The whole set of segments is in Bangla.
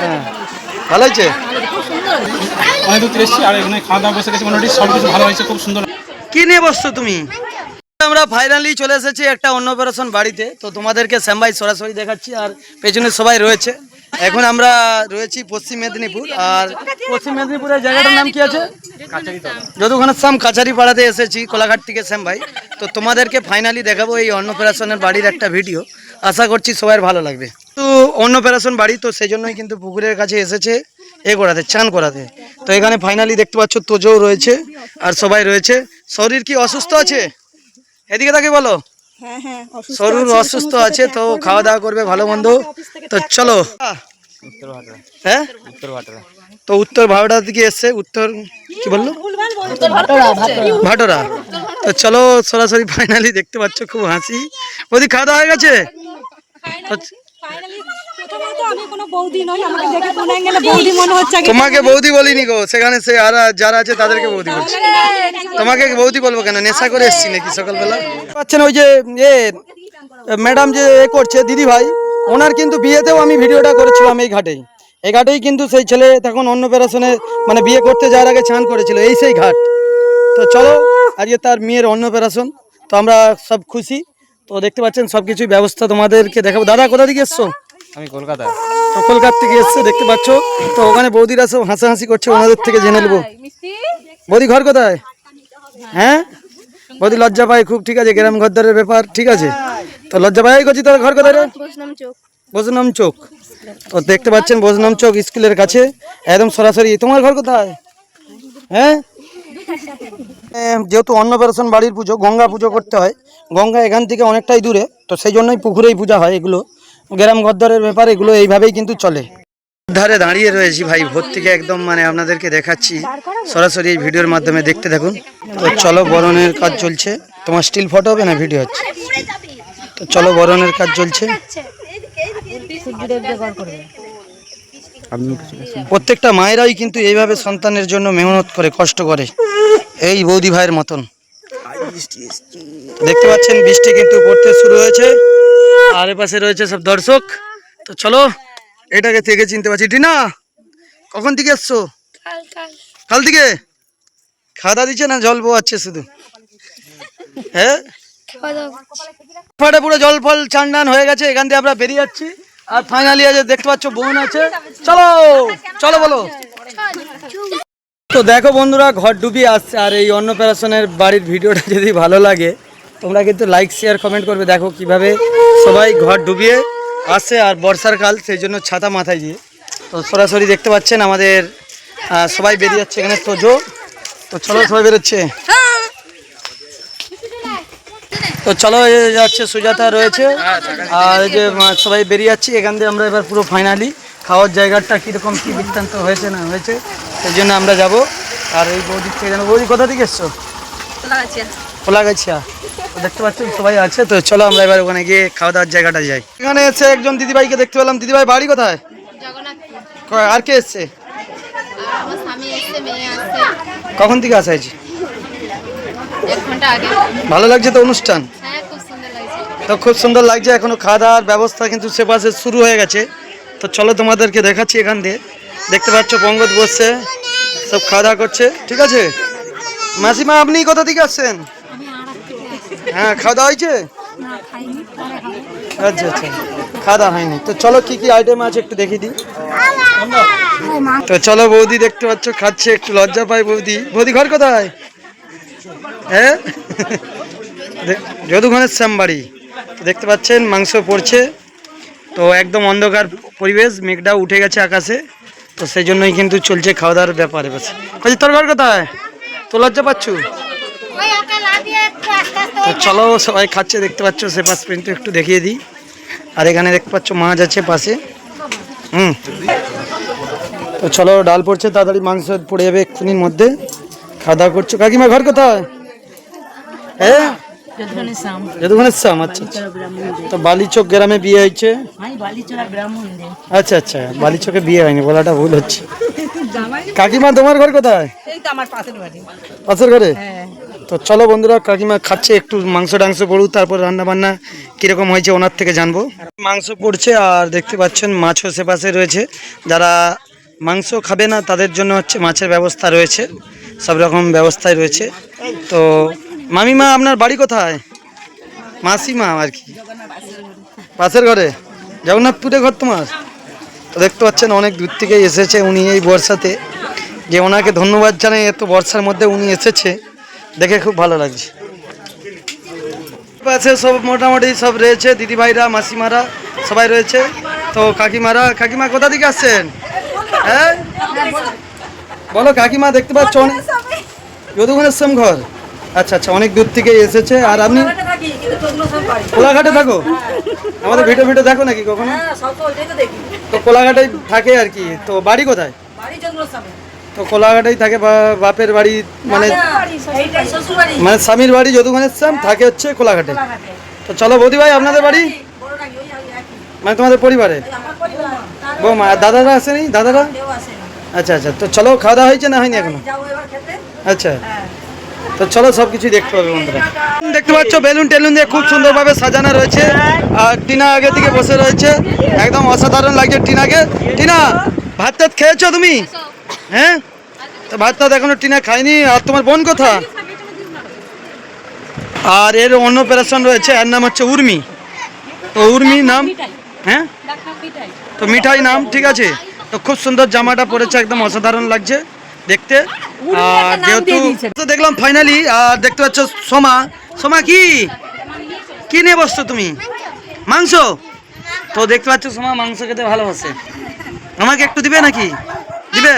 হ্যাঁ ভালো হয়েছে। অনেক দূর এসেছি আর এখানে খাওয়া দাওয়া বসে গেছে। মোটামুটি সব কিছু ভালো হয়েছে খুব সুন্দর। কি নিয়ে বসছো তুমি? আমরা ফাইনালি চলে এসেছি একটা অন্য অপারেশন বাড়িতে। তো তোমাদেরকে শ্যামবাই সরাসরি দেখাচ্ছি আর পেছনে সবাই রয়েছে। এখন আমরা রয়েছি পশ্চিম মেদিনীপুর আর পশ্চিম মেদিনীপুরের জায়গাটার নাম কি আছে? যদুখানের শ্যাম কাছারি পাড়াতে এসেছি কোলাঘাট থেকে শ্যাম ভাই তো তোমাদেরকে ফাইনালি দেখাবো এই অন্নপ্রাশনের বাড়ির একটা ভিডিও আশা করছি সবার ভালো লাগবে। তো অন্নপ্রাশন বাড়ি তো সেই জন্যই কিন্তু পুকুরের কাছে এসেছে এ করাতে চান করাতে। তো এখানে ফাইনালি দেখতে পাচ্ছ তোজও রয়েছে আর সবাই রয়েছে। শরীর কি অসুস্থ আছে? এদিকে তাকে বলো। হ্যাঁ হ্যাঁ অসুস্থ শরীর অসুস্থ আছে তো খাওয়া দাওয়া করবে ভালো মন্দ। তো চলো। হ্যাঁ? তো উত্তর ভারত থেকে এসছে উত্তর কি বলল? ভাটোরা তো চলো সরাসরি ফাইনালি দেখতে পাচ্ছ খুব হাসি। ওদিক খাওয়া দাওয়া হয়ে গেছে? তো- প্রথমত আমি কোনো বৌদি নই আমাকে দেখে কোন অ্যাঙ্গেলে বৌদি মনে হচ্ছে আগে। তোমাকে বৌদি বলিনি গো সেখানে সে আর যারা আছে তাদেরকে বৌদি বলছি। তোমাকে বৌদি বলব কেন? নেশা করে এসছি নাকি সকালবেলা? পাচ্ছেন ওই যে এ ম্যাডাম যে এ করছে দিদি ভাই ওনার কিন্তু বিয়েতেও আমি ভিডিওটা করেছিলাম এই ঘাটেই। এই ঘাটেই কিন্তু সেই ছেলে তখন অন্য অন্নপ্রাশনে মানে বিয়ে করতে যাওয়ার আগে চান করেছিল এই সেই ঘাট। তো চলো আজকে তার মেয়ের অন্নপ্রাশন তো আমরা সব খুশি। তো দেখতে পাচ্ছেন সব কিছুই ব্যবস্থা তোমাদেরকে দেখাবো। দাদা কোথা থেকে এসছো? আমি কলকাতা। তো কলকাতা থেকে এসছে দেখতে পাচ্ছ। তো ওখানে বৌদিরা সব হাসাহাসি করছে ওনাদের থেকে জেনে নেব। বৌদি ঘর কোথায়? হ্যাঁ? বৌদি লজ্জা পায় খুব ঠিক আছে গ্রাম ঘরদারের ব্যাপার ঠিক আছে। তো লজ্জা পাই করছি তোর ঘর কোথায় রে? বজনাম চোক। তো দেখতে পাচ্ছেন বজনাম চোক স্কুলের কাছে একদম সরাসরি। তোমার ঘর কোথায়? হ্যাঁ? যেহেতু অন্নপ্রাশন বাড়ির পুজো, গঙ্গা পুজো করতে হয়, গঙ্গা এখান থেকে অনেকটাই দূরে, তো সেই জন্যই পুকুরেই পূজা হয় এগুলো। গ্রাম ঘরদরের ব্যাপার, এগুলো এইভাবেই কিন্তু চলে। ধারে দাঁড়িয়ে রয়েছি ভাই, ভোর থেকে একদম মানে আপনাদেরকে দেখাচ্ছি। সরাসরি এই ভিডিওর মাধ্যমে দেখতে থাকুন। তো চলো, বরণের কাজ চলছে। তোমার স্টিল ফটো হবে না ভিডিও হচ্ছে? তো চলো, বরণের কাজ চলছে। প্রত্যেকটা মায়েরাই কিন্তু এইভাবে সন্তানের জন্য মেহনত করে, কষ্ট করে। এই বৌদি ভাইয়ের মতন। দেখতে পাচ্ছেন, বৃষ্টি কিন্তু পড়তে শুরু হয়েছে। আর পাশে রয়েছে সব দর্শক। তো চলো, এটাকে থেকে চিনতে পারছি। টিনা, কখন থেকে এসছো? কাল থেকে? দাওয়া দিচ্ছে না? জল বোয়াচ্ছে শুধু। হ্যাঁ? পুরো জল ফল চান টান হয়ে গেছে, এখান থেকে আমরা বেরিয়ে যাচ্ছি। আর ফাইনালি আছে দেখতে পাচ্ছ, বোন আছে। চলো চলো বলো। তো দেখো বন্ধুরা, ঘর ডুবিয়ে আসছে আর এই অন্নপ্রাশনের বাড়ির ভিডিওটা যদি ভালো লাগে, তোমরা কিন্তু লাইক শেয়ার কমেন্ট করবে। দেখো কীভাবে সবাই ঘর ডুবিয়ে আসছে আর বর্ষার কাল, সেই জন্য ছাতা মাথায় দিয়ে তো সরাসরি দেখতে পাচ্ছেন আমাদের সবাই বেরিয়ে যাচ্ছে এখানে। তোজো তো চলো সবাই বেরোচ্ছে। তো চলো যাচ্ছে সুজাতা রয়েছে। আর যে সবাই বেরিয়ে যাচ্ছি। এখান দিয়ে আমরা এবার পুরো ফাইনালি খাওয়ার জায়গাটা কীরকম, কী বৃত্তান্ত হয়েছে না হয়েছে সেই জন্য আমরা যাব। আর এই বৌদির থেকে জানো বৌদি কোথা থেকে এসছো? খোলা গেছিয়া তো দেখতে পাচ্ছেন সবাই আছে। তো চলো আমরা এবার ওখানে গিয়ে খাওয়া দাওয়ার জায়গাটা যাই। এখানে এসে একজন দিদিভাইকে দেখতে পেলাম। দিদিভাই বাড়ি কোথায়? আর কে এসছে? কখন থেকে আসা হয়েছে? ভালো লাগছে তো অনুষ্ঠান? হ্যাঁ খুব সুন্দর লাগছে। তো খুব সুন্দর লাগছে। এখনও খাওয়া দাওয়ার ব্যবস্থা কিন্তু সে পাশে শুরু হয়ে গেছে। তো চলো তোমাদেরকে দেখাচ্ছি এখান দিয়ে। দেখতে পাচ্ছ পঙ্গত বসছে, সব খাওয়া দাওয়া করছে, ঠিক আছে? মাসিমা, আপনি কোথা থেকে আসছেন? হ্যাঁ খাওয়া দাওয়া হয়েছে? আচ্ছা আচ্ছা খাওয়া দাওয়া হয়নি। তো চলো কি কি আইটেম আছে একটু দেখিয়ে দিই। তো চলো বৌদি দেখতে পাচ্ছ, খাচ্ছে, একটু লজ্জা পায় বৌদি। বৌদি, ঘর কোথায়? হ্যাঁ? যদুখানের শ্যামবাড়ি তো দেখতে পাচ্ছেন, মাংস পড়ছে। তো একদম অন্ধকার পরিবেশ, মেঘটা উঠে গেছে আকাশে। তো সেই জন্যই কিন্তু চলছে খাওয়া দাওয়ার ব্যাপারে বসে বলছি তোর ঘর কোথায়? তো লজ্জা পাচ্ছ? তো চলো সবাই খাচ্ছে দেখতে পাচ্ছ সে পাশ পর্যন্ত একটু দেখিয়ে দিই। আর এখানে দেখতে পাচ্ছ মাছ আছে পাশে। হুম। তো চলো ডাল পড়ছে তাড়াতাড়ি মাংস পড়ে যাবে এক্ষুনির মধ্যে। খাওয়া দাওয়া করছ। কাকিমা ঘর কোথায়? হ্যাঁ? আচ্ছা আচ্ছা। তো বালিচক গ্রামে বিয়ে হয়েছে? আচ্ছা আচ্ছা বালিচকে বিয়ে হয়নি বলাটা ভুল হচ্ছে। কাকিমা তোমার ঘর কোথায়? এই পাশের ঘরে? তো চলো বন্ধুরা কাকিমা খাচ্ছে একটু মাংস টাংস পড়ুক তারপর রান্না বান্না কীরকম হয়েছে ওনার থেকে জানব। মাংস পড়ছে আর দেখতে পাচ্ছেন মাছও সে পাশে রয়েছে। যারা মাংস খাবে না তাদের জন্য হচ্ছে মাছের ব্যবস্থা রয়েছে। সব রকম ব্যবস্থাই রয়েছে। তো মামিমা, আপনার বাড়ি কোথায়? মাসিমা আর কি। পাশের ঘরে? জগন্নাথপুরে ঘর তোমার? দেখতে পাচ্ছেন অনেক দূর থেকে এসেছে উনি এই বর্ষাতে। যে ওনাকে ধন্যবাদ জানাই, এত বর্ষার মধ্যে উনি এসেছে। দেখে খুব ভালো লাগছে। পাশে সব মোটামুটি সব রয়েছে, দিদিভাইরা, মাসিমারা সবাই রয়েছে। তো কাকিমারা, কাকিমা কোথা থেকে আসছেন? হ্যাঁ? বলো কাকিমা, দেখতে পাচ্ছ অনেক সেম ঘর। আচ্ছা আচ্ছা অনেক দূর থেকে এসেছে। আর আপনি? কোলাঘাটে থাকো? আমাদের ভিডিও ভিডিও দেখো নাকি কখনো? তো কোলাঘাটেই থাকে আর কি। তো বাড়ি কোথায়? তো কোলাঘাটেই থাকে বাপের বাড়ি মানে মানে স্বামীর বাড়ি যদুখানের শ্যাম থাকে হচ্ছে কোলাঘাটে। তো চলো বৌদি ভাই আপনাদের বাড়ি? মানে তোমাদের পরিবারে? বৌমা আর দাদারা আসেনি? দাদারা? আচ্ছা আচ্ছা তো চলো খাওয়া দাওয়া হয়েছে না হয়নি এখনও? আচ্ছা। তো চলো সব কিছু দেখতে হবে বন্ধুরা। দেখতে পাচ্ছ, বেলুন টেলুন দিয়ে খুব সুন্দরভাবে সাজানো রয়েছে। আর টিনা আগে থেকে বসে রয়েছে। একদম অসাধারণ লাগছে টিনাকে। টিনা, ভাত টাত খেয়েছো তুমি? হ্যাঁ? তো ভাত টাত এখনও টিনা খায়নি। আর তোমার বোন কোথা আর এর অন্য অপারেশন রয়েছে, এর নাম হচ্ছে উর্মি। তো উর্মি নাম? হ্যাঁ? তো মিঠাই নাম, ঠিক আছে। তো খুব সুন্দর জামাটা পরেছে, একদম অসাধারণ লাগছে। দেখতে। যেহেতু তো দেখলাম ফাইনালি আর দেখতে পাচ্ছ সোমা। সোমা কি? কি নিয়ে বসছো তুমি? মাংস? তো দেখতে পাচ্ছ সোমা মাংস খেতে ভালোবাসে। আমাকে একটু দিবে নাকি? দিবে?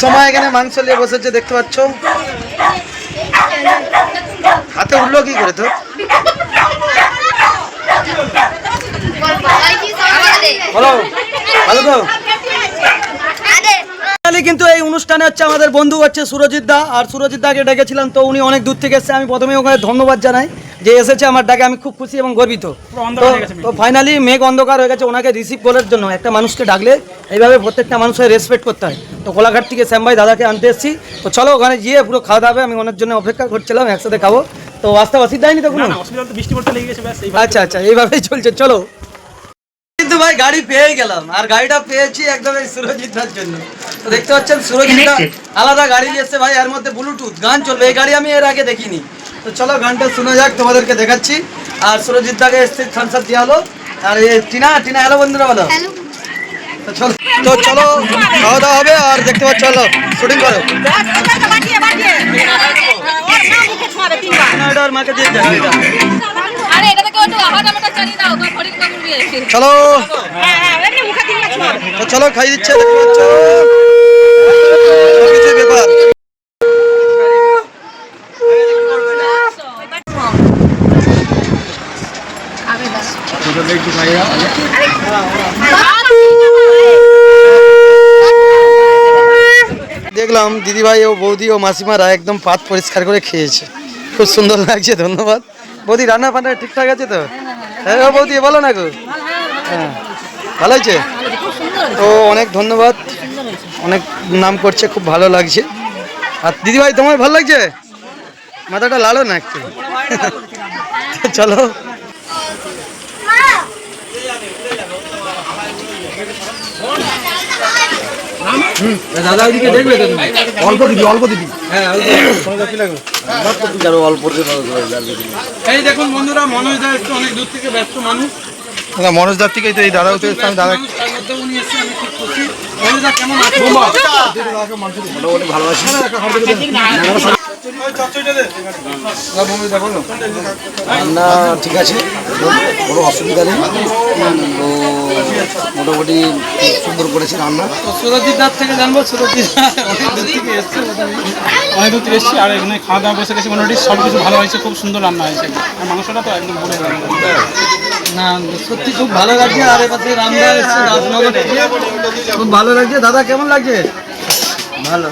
সোমা এখানে মাংস নিয়ে বসেছে দেখতে পাচ্ছ। হাতে উঠল কি করে তো? বলো ভালো তো? Finally কিন্তু এই অনুষ্ঠানে হচ্ছে আমাদের বন্ধু হচ্ছে সুরজিৎ দা আর সুরজিৎ দাকে ডেকেছিলাম তো উনি অনেক দূর থেকে এসেছে। আমি প্রথমে ওখানে ধন্যবাদ জানাই যে এসেছে আমার ডাকে আমি খুব খুশি এবং গর্বিত। তো- ফাইনালি মেঘ অন্ধকার হয়ে গেছে ওনাকে রিসিভ করার জন্য। একটা মানুষকে ডাকলে এইভাবে প্রত্যেকটা মানুষের রেসপেক্ট করতে হয়। তো কোলাঘাট থেকে শ্যাম ভাই দাদাকে আনতে এসেছি। তো চলো ওখানে গিয়ে পুরো খাওয়া দাওয়া। আমি ওনার জন্য অপেক্ষা করছিলাম একসাথে খাব। তো আসতে অসুবিধা হয়নি তো কোনো না, অসুবিধা তো বৃষ্টি পড়তে লেগে গেছে ব্যাস এই আচ্ছা আচ্ছা এইভাবেই চলছে। চলো। ভাই গাড়ি পেয়ে গেলাম। আর গাড়িটা পেয়েছি একদম এই সুরজিৎদার জন্য। তো দেখতে পাচ্ছেন সুরজিৎদা আলাদা গাড়ি এসছে ভাই এর মধ্যে ব্লুটুথ গান চলবে। এই গাড়ি আমি এর আগে দেখিনি। তো চলো গানটা শোনা যাক তোমাদেরকে দেখাচ্ছি। আর সুরজিৎদাকে এসছে থামসাপ দেওয়া হলো। আর এই টিনা টিনা হ্যালো বন্ধুরা বলো। তো চলো তো চলো খাওয়া দাওয়া হবে আর দেখতে পাচ্ছ চলো শুটিং করো। মাকে দিয়ে ফরিদ কাকুর বিয়ে চলো। তো চলো খাই দিচ্ছে দেখতে পাচ্ছ সবকিছুই ব্যাপার দেখলাম দিদিভাই ও বৌদি ও মাসিমারা একদম পাত পরিষ্কার করে খেয়েছে। খুব সুন্দর লাগছে ধন্যবাদ। বৌদি রান্না ফান্না ঠিকঠাক আছে তো? হ্যাঁ ও বৌদি বলো না গো। হ্যাঁ ভালো হয়েছে? তো অনেক ধন্যবাদ। অনেক নাম করছে খুব ভালো লাগছে। আর দিদিভাই তোমার ভালো লাগছে? মাথাটা লালো না একটু? চলো। দাদা ওইদিকে দেখবে অল্প দিবি অল্প দিবি হ্যাঁ এই দেখুন বন্ধুরা মনোজ দা একটু অনেক দূর থেকে ব্যস্ত মানুষ। না মনোজ দার থেকেই তো এই দাদা উঠে এসছে, আমি দাদা মানুষ, তার মধ্যে উনি এসছে আমি খুব খুশি। মনোজ দা কেমন আছে। রান্না ঠিক আছে। কোনো অসুবিধা নেই। তো মোটামুটি খুব সুন্দর করেছে রান্না। সুরজিৎ দার থেকে জানব সুরজিৎ অনেক দূর থেকে এসছে আর এখানে খাওয়া দাওয়া বসে গেছে। মোটামুটি সব কিছু ভালো হয়েছে খুব সুন্দর রান্না হয়েছে। আর মাংসটা তো একদম গেল না, সত্যি খুব ভালো লাগছে। আর এপাশে রামদা এসছে খুব ভালো লাগছে। দাদা, কেমন লাগছে? ভালো।